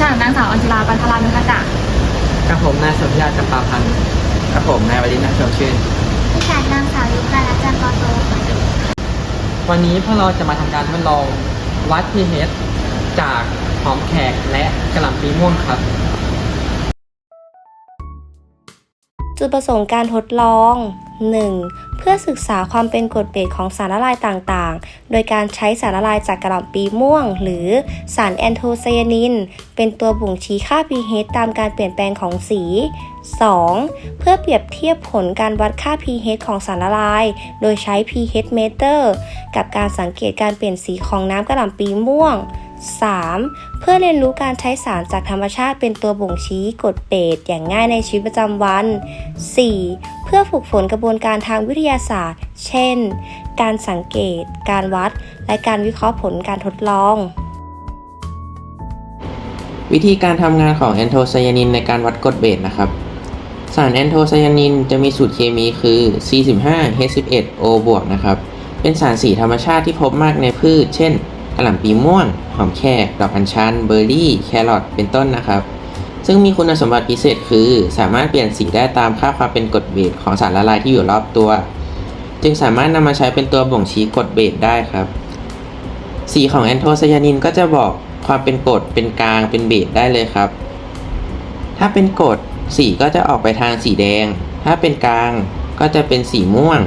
ฉันนางสาวอัญชลาปันธรานุกจักรกับผมนายสมยาจำปาพันธ์กับผมนายวรินทร์นาชมชื่น ดิฉันนางสาวยุพารัตน์จันทร์ปอโตค่ะวันนี้พวกเราจะมาทำการทดลองวัด pH จากหอมแขกและกระหล่ำปีม่วงครับ จุดประสงค์การทดลอง 1. เพื่อศึกษาความเป็นกรดเบสของสารละลายต่างๆ โดยการใช้สารละลายจากกระหล่ำปีม่วง หรือสารแอนโทไซยานิน เป็นตัวบ่งชี้ค่า pH ตามการเปลี่ยนแปลงของสี 2. เพื่อเปรียบเทียบผลการวัดค่า pH ของสารละลาย โดยใช้ pH meter กับการสังเกตการเปลี่ยนสีของน้ำกระหล่ำปีม่วง 3. เพื่อเรียนรู้การใช้สารจากธรรมชาติเป็นตัวบ่งชี้กฎเบสอย่างง่ายในชีวิตประจำวัน 4. เพื่อฝึกฝนกระบวนการทางวิทยาศาสตร์ เช่น การสังเกต การวัด และการวิเคราะห์ผลการทดลอง วิธีการทำงานของแอนโทไซยานินในการวัดกรดเบสนะครับ สารแอนโทไซยานินจะมีสูตรเคมีคือ C15H11O บวกนะครับ เป็นสารสีธรรมชาติที่พบมากในพืช เช่น หล่ำปีม่วง หอมแขกดอกอัญชัน เบอร์รี่ แครอท เป็นต้นนะครับ ซึ่งมีคุณสมบัติพิเศษคือ สามารถเปลี่ยนสีได้ตามค่าความเป็นกรดเบสของสารละลายที่อยู่รอบตัว จึงสามารถนำมาใช้เป็นตัวบ่งชี้กรดเบสได้ครับ สีของแอนโทไซยานินก็จะบอกความเป็นกรดเป็นกลาง เป็นเบสได้เลยครับ ถ้าเป็นกรดสีก็จะออกไปทางสีแดง ถ้าเป็นกลางก็จะเป็นสีม่วง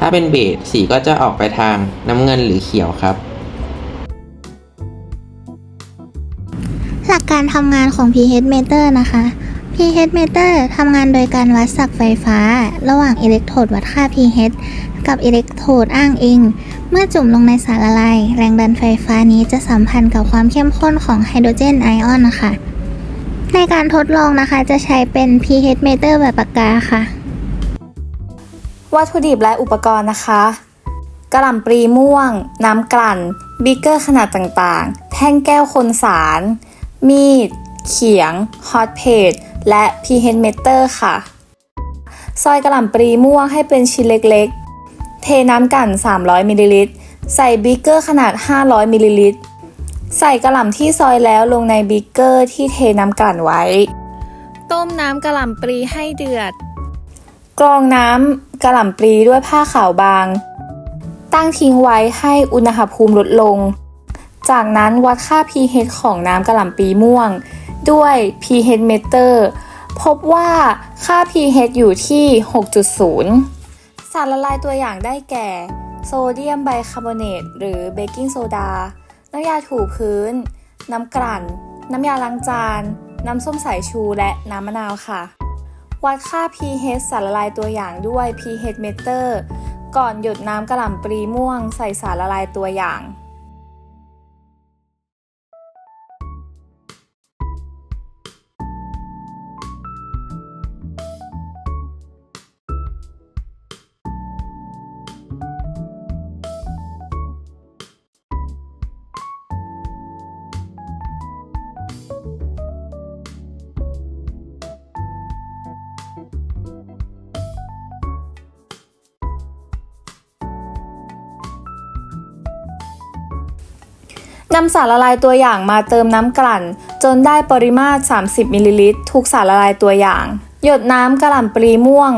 ถ้าเป็นเบสสีก็จะออกไปทางน้ำเงินหรือเขียวครับ การทำงานของ pH meter นะคะ pH meter ทำงานโดยการวัดศักไฟฟ้า ระหว่างอิเล็กโทรดวัดค่า pH กับอิเล็กโทรดอ้างอิง เมื่อจุ่มลงในสารละลายแรงดันไฟฟ้านี้จะสัมพันธ์กับความเข้มข้นของไฮโดรเจนไอออนนะคะในการทดลองนะคะจะใช้เป็น pH meter แบบปากกาค่ะ วัตถุดิบและอุปกรณ์นะคะกระหล่ำปลีม่วง น้ำกลั่น บิกเกอร์ขนาดต่างๆ แท่งแก้วคนสาร มีด เขียง ฮอตเพจและ pH meter ค่ะ ซอยกระหล่ำปลีม่วงให้เป็นชิ้นเล็กๆ เทน้ำกลั่น 300มิลลิลิตร ใส่บิกเกอร์ขนาด 500มิลลิลิตร ใส่กระหล่ำที่ซอยแล้วลงในบิกเกอร์ที่เทน้ำกลั่นไว้ ต้มน้ำกระหล่ำปลีให้เดือด กรองน้ำกระหล่ำปลีด้วยผ้าขาวบาง ตั้งทิ้งไว้ให้อุณหภูมิลดลง จากนั้นวัดค่า pH ของน้ำกระหล่ำปีม่วง ด้วย pH meter พบว่าค่า pH อยู่ที่ 6.0 สารละลายตัวอย่างได้แก่ โซเดียมไบคาร์บอเนตหรือเบกกิ้งโซดา น้ำยาถูพื้น น้ำกลั่น น้ำยาล้างจาน น้ำส้มสายชูและน้ำมะนาวค่ะ วัดค่า pH สารละลายตัวอย่างด้วย pH meter ก่อนหยดน้ำกระหล่ำปลีม่วงใส่สารละลายตัวอย่าง นำสารละลายตัวอย่างมาเติมน้ำกลั่น จนได้ปริมาตร 30 มิลลิลิตร ทุกสารละลายตัวอย่าง หยดน้ำกระหล่ำปลีม่วง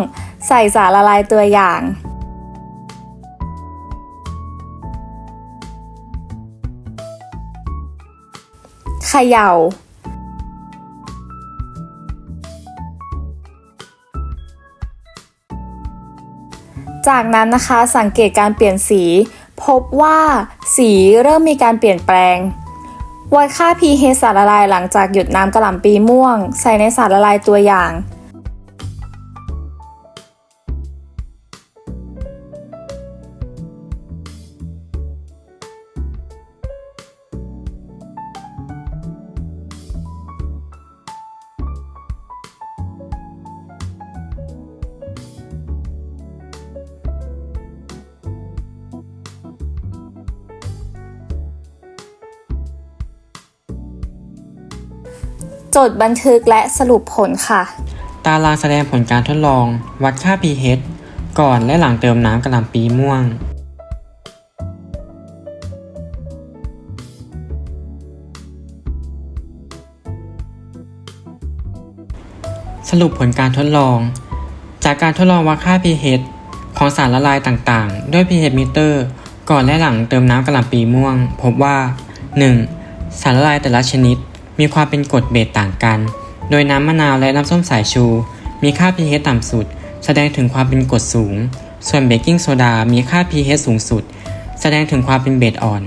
ใส่สารละลายตัวอย่าง เขย่า จากนั้นนะคะสังเกตการเปลี่ยนสี พบว่าสีเริ่มมีการเปลี่ยนแปลง วัดค่า pH สารละลายหลังจากหยุดน้ำกระหล่ำปีม่วง ใส่ในสารละลายตัวอย่าง จดบันทึกและสรุปผลค่ะ ตารางแสดงผลการทดลอง วัดค่า pH ก่อนและหลังเติมน้ำกระหล่ำปีม่วง สรุปผลการทดลอง จากการทดลองวัดค่า pH ของสารละลายต่างๆ ด้วย pH meter ก่อนและหลังเติมน้ำกระหล่ำปีม่วง พบว่า 1. สารละลายแต่ละชนิด มีความเป็นกรดเบสต่างกัน โดยน้ำมะนาวและน้ำส้มสายชู มีค่า pH ต่ำสุด แสดงถึงความเป็นกรดสูง ส่วนเบกกิ้งโซดา มีค่า pH สูงสุด แสดงถึงความเป็นเบสอ่อน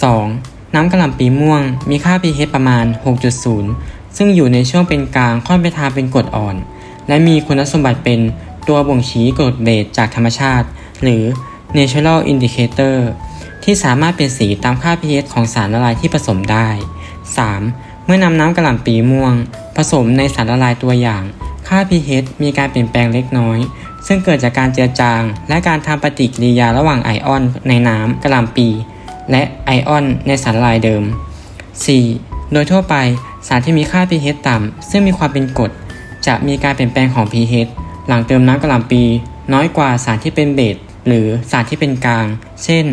2. น้ำกระหล่ำปีม่วง มีค่า pH ประมาณ 6.0 ซึ่งอยู่ในช่วงเป็นกลางค่อนไปทางเป็นกรดอ่อน และมีคุณสมบัติเป็นตัวบ่งชี้กรดเบสจากธรรมชาติ หรือ natural indicator ที่สามารถเป็นสีตามค่า pH ของสารละลายที่ผสมได้ 3. เมื่อนำน้ำกระหล่ำปีม่วง ผสมในสารละลายตัวอย่าง ค่า pH มีการเปลี่ยนแปลงเล็กน้อย ซึ่งเกิดจากการเจือจาง และการทำปฏิกิริยาระหว่างไอออน ในน้ำกระหล่ำปี และไอออน ในสารละลายเดิม 4. โดยทั่วไปสารที่มีค่า pH ต่ำ ซึ่งมีความเป็นกรดจะมีการเปลี่ยนแปลงของ pH หลังเติมน้ำกระหล่ำปี น้อยกว่าสารที่เป็นเบสหรือสารที่เป็นกลาง เช่น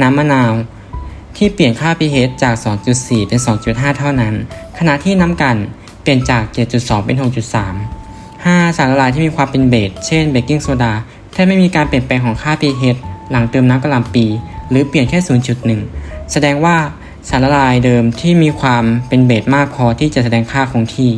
น้ำมะนาว ที่เปลี่ยนค่า pH จาก 2.4 เป็น 2.5 เท่านั้น ขณะที่น้ำกันเปลี่ยนจาก 7.2 เป็น 6.3 5. สารละลายที่มีความเป็นเบส เช่นเบกกิ้งโซดาแทบไม่มีการเปลี่ยนแปลงของค่า pH หลังเติมน้ำกระหล่ำปี หรือเปลี่ยนแค่ 0.1 แสดงว่าสารละลายเดิมที่มีความเป็นเบสมากพอที่จะแสดงค่าคงที่